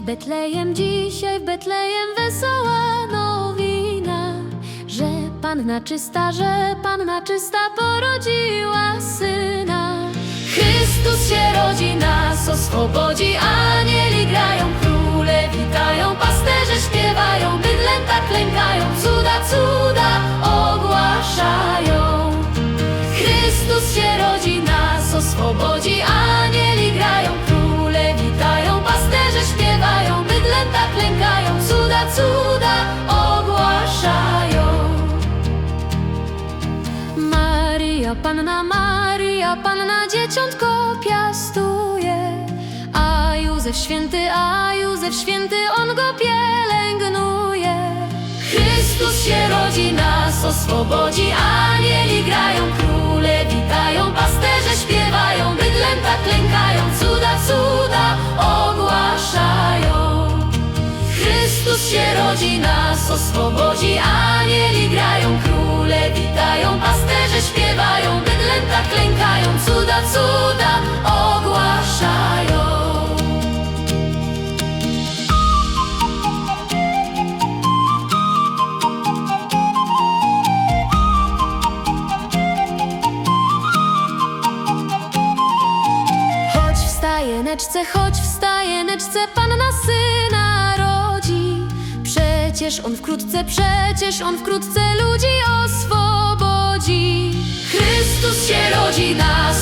Betlejem dzisiaj, w Betlejem wesoła nowina, że Panna czysta, że Panna czysta porodziła syna. Chrystus się rodzi, nas oswobodzi, anieli grają, Panna Maria, Panna dzieciątko piastuje, a Józef święty, a Józef święty, on go pielęgnuje. Chrystus się rodzi, nas oswobodzi, anieli grają, króle witają, pasterze śpiewają, bydlęta klękają, cuda, cuda ogłaszają. Chrystus się rodzi, nas oswobodzi, anieli grają, króle witają, pasterze śpiewają, cuda, ogłaszają. Chodź w stajeneczce, chodź w stajeneczce, Panna syna rodzi. Przecież on wkrótce, przecież on wkrótce ludzi oswobodzi.